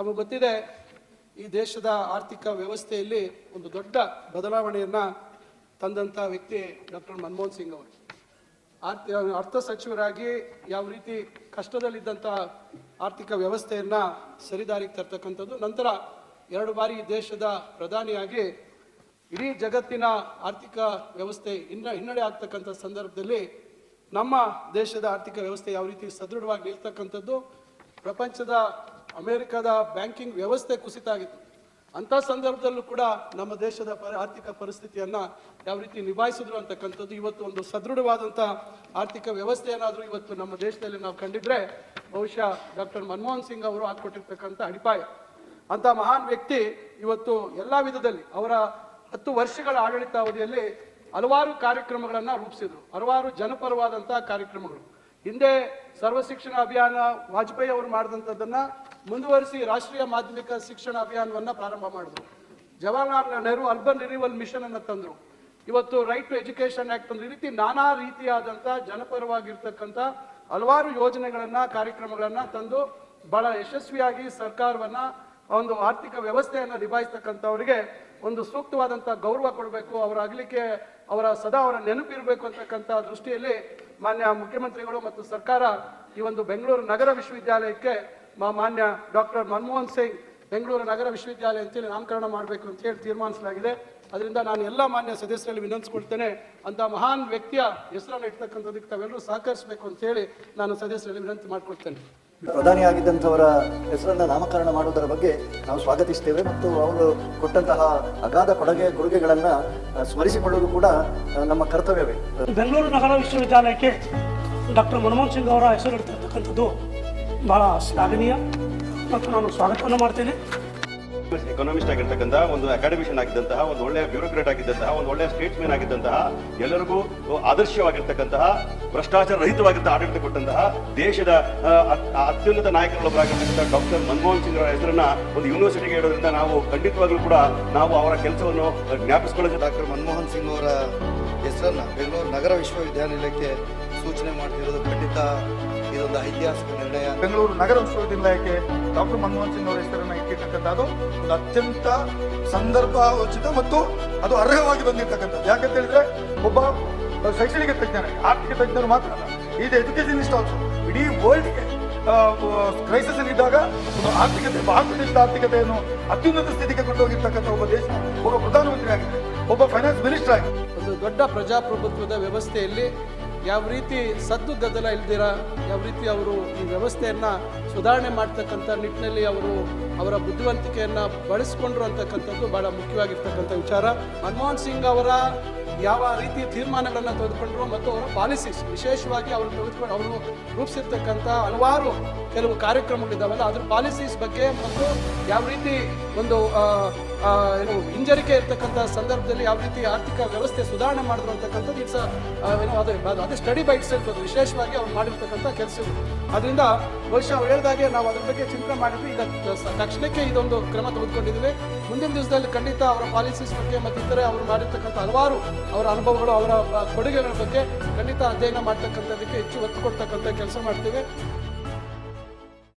ನಮಗೆ ಗೊತ್ತಿದೆ, ಈ ದೇಶದ ಆರ್ಥಿಕ ವ್ಯವಸ್ಥೆಯಲ್ಲಿ ಒಂದು ದೊಡ್ಡ ಬದಲಾವಣೆಯನ್ನ ತಂದಂತ ವ್ಯಕ್ತಿ ಡಾಕ್ಟರ್ ಮನಮೋಹನ್ ಸಿಂಗ್ ಅವರು. ಆರ್ಥಿಕ, ಅರ್ಥ ಸಚಿವರಾಗಿ ಯಾವ ರೀತಿ ಕಷ್ಟದಲ್ಲಿದ್ದಂಥ ಆರ್ಥಿಕ ವ್ಯವಸ್ಥೆಯನ್ನ ಸರಿದಾರಿಗೆ ತರ್ತಕ್ಕಂಥದ್ದು. ನಂತರ ಎರಡು ಬಾರಿ ದೇಶದ ಪ್ರಧಾನಿಯಾಗಿ ಇಡೀ ಜಗತ್ತಿನ ಆರ್ಥಿಕ ವ್ಯವಸ್ಥೆ ಇನ್ನ ಹಿನ್ನಡೆ ಆಗ್ತಕ್ಕಂಥ ಸಂದರ್ಭದಲ್ಲಿ ನಮ್ಮ ದೇಶದ ಆರ್ಥಿಕ ವ್ಯವಸ್ಥೆ ಯಾವ ರೀತಿ ಸದೃಢವಾಗಿ ನಿಲ್ತಕ್ಕಂಥದ್ದು, ಪ್ರಪಂಚದ ಅಮೆರಿಕದ ಬ್ಯಾಂಕಿಂಗ್ ವ್ಯವಸ್ಥೆ ಕುಸಿತ ಆಗಿತ್ತು. ಅಂಥ ಸಂದರ್ಭದಲ್ಲೂ ಕೂಡ ನಮ್ಮ ದೇಶದ ಆರ್ಥಿಕ ಪರಿಸ್ಥಿತಿಯನ್ನ ಯಾವ ರೀತಿ ನಿಭಾಯಿಸಿದ್ರು ಅಂತಕ್ಕಂಥದ್ದು ಇವತ್ತು ಒಂದು ಸದೃಢವಾದಂಥ ಆರ್ಥಿಕ ವ್ಯವಸ್ಥೆ ಏನಾದರೂ ಇವತ್ತು ನಮ್ಮ ದೇಶದಲ್ಲಿ ನಾವು ಕಂಡಿದ್ರೆ ಬಹುಶಃ ಡಾಕ್ಟರ್ ಮನಮೋಹನ್ ಸಿಂಗ್ ಅವರು ಹಾಕ್ಕೊಟ್ಟಿರ್ತಕ್ಕಂಥ ಅಡಿಪಾಯ. ಅಂತ ಮಹಾನ್ ವ್ಯಕ್ತಿ ಇವತ್ತು ಎಲ್ಲ ವಿಧದಲ್ಲಿ ಅವರ ಹತ್ತು ವರ್ಷಗಳ ಆಡಳಿತಾವಧಿಯಲ್ಲಿ ಹಲವಾರು ಕಾರ್ಯಕ್ರಮಗಳನ್ನು ರೂಪಿಸಿದ್ರು. ಹಲವಾರು ಜನಪರವಾದಂಥ ಕಾರ್ಯಕ್ರಮಗಳು. ಹಿಂದೆ ಸರ್ವ ಶಿಕ್ಷಣ ಅಭಿಯಾನ ವಾಜಪೇಯಿ ಅವರು ಮಾಡಿದಂಥದ್ದನ್ನ ಮುಂದುವರಿಸಿ ರಾಷ್ಟ್ರೀಯ ಮಾಧ್ಯಮಿಕ ಶಿಕ್ಷಣ ಅಭಿಯಾನವನ್ನು ಪ್ರಾರಂಭ ಮಾಡಿದ್ರು. Jawaharlal Nehru urban renewal mission ಅನ್ನ ತಂದರು. ಇವತ್ತು ರೈಟ್ ಟು ಎಜುಕೇಶನ್ ಅಂದ್ರೆ ಈ ರೀತಿ ನಾನಾ ರೀತಿಯಾದಂಥ ಜನಪರವಾಗಿರ್ತಕ್ಕಂಥ ಹಲವಾರು ಯೋಜನೆಗಳನ್ನ, ಕಾರ್ಯಕ್ರಮಗಳನ್ನ ತಂದು ಬಹಳ ಯಶಸ್ವಿಯಾಗಿ ಸರ್ಕಾರವನ್ನ ಒಂದು ಆರ್ಥಿಕ ವ್ಯವಸ್ಥೆಯನ್ನು ನಿಭಾಯಿಸ್ತಕ್ಕಂಥವರಿಗೆ ಒಂದು ಸೂಕ್ತವಾದಂಥ ಗೌರವ ಕೊಡಬೇಕು, ಅವರ ಅಗಲಿಕೆ, ಅವರ ಸದಾ ಅವರ ನೆನಪಿರಬೇಕು ಅಂತಕ್ಕಂಥ ದೃಷ್ಟಿಯಲ್ಲಿ ಮಾನ್ಯ ಮುಖ್ಯಮಂತ್ರಿಗಳು ಮತ್ತು ಸರ್ಕಾರ ಈ ಒಂದು ಬೆಂಗಳೂರು ನಗರ ವಿಶ್ವವಿದ್ಯಾಲಯಕ್ಕೆ ಮಾನ್ಯ ಡಾಕ್ಟರ್ ಮನಮೋಹನ್ ಸಿಂಗ್ ಬೆಂಗಳೂರು ನಗರ ವಿಶ್ವವಿದ್ಯಾಲಯ ಅಂತೇಳಿ ನಾಮಕರಣ ಮಾಡಬೇಕು ಅಂತ ಹೇಳಿ ತೀರ್ಮಾನಿಸಲಾಗಿದೆ. ಅದರಿಂದ ನಾನು ಎಲ್ಲ ಮಾನ್ಯ ಸದಸ್ಯರಲ್ಲಿ ವಿನಂತಿಸ್ಕೊಳ್ತೇನೆ ಅಂತ ಮಹಾನ್ ವ್ಯಕ್ತಿಯ ಹೆಸರನ್ನು ಇಡ್ತಕ್ಕಂಥದಕ್ಕೆ ತಾವೆಲ್ಲರೂ ಸಹಕರಿಸಬೇಕು ಅಂತ ಹೇಳಿ ನಾನು ಸದಸ್ಯರಲ್ಲಿ ವಿನಂತಿ ಮಾಡ್ಕೊಳ್ತೇನೆ. ಪ್ರಧಾನಿಯಾಗಿದ್ದಂಥವರ ಹೆಸರನ್ನು ಹೆಸರನ್ನ ನಾಮಕರಣ ಮಾಡುವುದರ ಬಗ್ಗೆ ನಾವು ಸ್ವಾಗತಿಸ್ತೇವೆ ಮತ್ತು ಅವರು ಕೊಟ್ಟಂತಹ ಅಗಾಧ ಕೊಡುಗೆ ಕೊಡುಗೆಗಳನ್ನ ಸ್ಮರಿಸಿಕೊಳ್ಳುವುದು ಕೂಡ ನಮ್ಮ ಕರ್ತವ್ಯವೇ. ಬೆಂಗಳೂರು ನಗರ ವಿಶ್ವವಿದ್ಯಾಲಯಕ್ಕೆ ಡಾಕ್ಟರ್ ಮನಮೋಹನ್ ಸಿಂಗ್ ಅವರ ಹೆಸರು ಇಡ್ತಿರ್ತಕ್ಕಂಥದ್ದು ಬಹಳ ಶ್ಲಾಘನೀಯ ಮತ್ತು ನಾನು ಸ್ವಾಗತವನ್ನು ಮಾಡ್ತೇನೆ. ಎಕನಾಮಿಸ್ಟ್ ಆಗಿರ್ತಕ್ಕಂಥ ಒಂದು ಅಕಾಡೆಮಿಷನ್ ಆಗಿದ್ದಂತಹ ಒಂದು ಒಳ್ಳೆಯ ಬ್ಯೂರೋಕ್ರೇಟ್ ಆಗಿದ್ದಂತಹ ಒಂದು ಒಳ್ಳೆಯ ಸ್ಟೇಟ್ಸ್ಮನ್ ಆಗಿದ್ದಂತಹ ಎಲ್ಲರಿಗೂ ಆದರ್ಶವಾಗಿರ್ತಕ್ಕಂತಹ ಭ್ರಷ್ಟಾಚಾರ ರಹಿತವಾಗಿದ್ದ ಆಡಳಿತ ಕೊಟ್ಟಂತಹ ದೇಶದ ಅತ್ಯುನ್ನತ ನಾಯಕರೊಬ್ಬರಾಗಿರ್ತಕ್ಕಂಥ ಡಾಕ್ಟರ್ ಮನಮೋಹನ್ ಸಿಂಗ್ ಅವರ ಹೆಸರನ್ನ ಒಂದು ಯೂನಿವರ್ಸಿಟಿಗೆ ಇಡೋದ್ರಿಂದ ನಾವು ಖಂಡಿತವಾಗ್ಲೂ ಕೂಡ ನಾವು ಅವರ ಕೆಲಸವನ್ನು ಜ್ಞಾಪಿಸ್ಕೊಳ್ಳೋದು. ಡಾಕ್ಟರ್ ಮನಮೋಹನ್ ಸಿಂಗ್ ಅವರ ಹೆಸರನ್ನ ಬೆಂಗಳೂರು ನಗರ ವಿಶ್ವವಿದ್ಯಾನಿಲಯಕ್ಕೆ ಸೂಚನೆ ಮಾಡ್ತಿರೋದು ಖಂಡಿತ ಇದೊಂದು ಐತಿಹಾಸಿಕ ನಿರ್ಣಯ. ಬೆಂಗಳೂರು ನಗರ ವಿಶ್ವವಿದ್ಯಾಲಯಕ್ಕೆ ಡಾಕ್ಟರ್ ಮನಮೋಹನ್ ಸಿಂಗ್ ಅವರ ಹೆಸರನ್ನು ಇಟ್ಟಿರ್ತಕ್ಕಂಥದ್ದು. ಒಂದು ಅತ್ಯಂತ ಸಂದರ್ಭೋಚಿತ ಮತ್ತು ಅದು ಅರ್ಹವಾಗಿ ಬಂದಿರತಕ್ಕಂಥದ್ದು. ಯಾಕಂತ ಹೇಳಿದ್ರೆ ಒಬ್ಬ ಶೈಕ್ಷಣಿಕ ತಜ್ಞರ ಆರ್ಥಿಕ ತಜ್ಞರು ಮಾತ್ರ ಅಲ್ಲ ಇದು ಇಷ್ಟ ಆಲ್ಸೋ ಇಡೀ ವರ್ಲ್ಡ್ಗೆ ಕ್ರೈಸಿಸ್ ಅಲ್ಲಿ ಇದ್ದಾಗ ಒಂದು ಆರ್ಥಿಕತೆ ಭಾರತ ದೇಶದ ಆರ್ಥಿಕತೆಯನ್ನು ಅತ್ಯುನ್ನತ ಸ್ಥಿತಿಗೆ ಕೊಂಡೋಗಿರ್ತಕ್ಕಂಥ ಒಬ್ಬ ದೇಶ ಒಬ್ಬ ಪ್ರಧಾನಮಂತ್ರಿ ಆಗಿದೆ ಒಬ್ಬ ಫೈನಾನ್ಸ್ ಮಿನಿಸ್ಟರ್ ಆಗಿದೆ ಒಂದು ದೊಡ್ಡ ಪ್ರಜಾಪ್ರಭುತ್ವದ ವ್ಯವಸ್ಥೆಯಲ್ಲಿ ಯಾವ ರೀತಿ ಸದ್ದು ಗದ್ದಲ ಇಲ್ದಿರ, ಯಾವ ರೀತಿ ಅವರು ಈ ವ್ಯವಸ್ಥೆಯನ್ನು ಸುಧಾರಣೆ ಮಾಡ್ತಕ್ಕಂಥ ನಿಟ್ಟಿನಲ್ಲಿ ಅವರು ಅವರ ಬುದ್ಧಿವಂತಿಕೆಯನ್ನು ಬಳಸಿಕೊಂಡ್ರು ಅಂತಕ್ಕಂಥದ್ದು ಭಾಳ ಮುಖ್ಯವಾಗಿರ್ತಕ್ಕಂಥ ವಿಚಾರ. ಮನಮೋಹನ್ ಸಿಂಗ್ ಅವರ ಯಾವ ರೀತಿ ತೀರ್ಮಾನಗಳನ್ನು ತೆಗೆದುಕೊಂಡ್ರು ಮತ್ತು ಅವರ ಪಾಲಿಸೀಸ್ ವಿಶೇಷವಾಗಿ ಅವರು ತೆಗೆದುಕೊಂಡು ಅವರು ರೂಪಿಸಿರ್ತಕ್ಕಂಥ ಹಲವಾರು ಕೆಲವು ಕಾರ್ಯಕ್ರಮಗಳಿದ್ದಾವಲ್ಲ ಅದ್ರ ಪಾಲಿಸೀಸ್ ಬಗ್ಗೆ ಮತ್ತು ಯಾವ ರೀತಿ ಒಂದು ಏನು ಹಿಂಜರಿಕೆ ಇರ್ತಕ್ಕಂಥ ಸಂದರ್ಭದಲ್ಲಿ ಯಾವ ರೀತಿ ಆರ್ಥಿಕ ವ್ಯವಸ್ಥೆ ಸುಧಾರಣೆ ಮಾಡಿದ್ರು ಅಂತಕ್ಕಂಥದ್ದು ಇಟ್ಸ್ ಏನು ಅದು, ಅದು- ಸ್ಟಡಿ ಬೈ ಇರ್ಬೋದು ವಿಶೇಷವಾಗಿ ಅವ್ರು ಮಾಡಿರ್ತಕ್ಕಂಥ ಕೆಲಸಗಳು. ಅದರಿಂದ ಬಹುಶಃ ಅವ್ರು ಹೇಳಿದಾಗೆ ನಾವು ಅದ್ರ ಬಗ್ಗೆ ಚಿಂತನೆ ಮಾಡಿದ್ವಿ. ಈಗ ತಕ್ಷಣಕ್ಕೆ ಇದೊಂದು ಕ್ರಮ ತೆಗೆದುಕೊಂಡಿದ್ದೀವಿ ಮುಂದಿನ ದಿವಸದಲ್ಲಿ ಖಂಡಿತ ಅವರ ಪಾಲಿಸೀಸ್ ಬಗ್ಗೆ ಮತ್ತು ಇತರೆ ಅವರು ಮಾಡಿರ್ತಕ್ಕಂಥ ಹಲವಾರು ಅವರ ಅನುಭವಗಳು ಅವರ ಕೊಡುಗೆಗಳ ಬಗ್ಗೆ ಖಂಡಿತ ಅಧ್ಯಯನ ಮಾಡ್ತಕ್ಕಂಥದ್ದಕ್ಕೆ ಹೆಚ್ಚು ಒತ್ತು ಕೊಡ್ತಕ್ಕಂಥ ಕೆಲಸ ಮಾಡ್ತೇವೆ.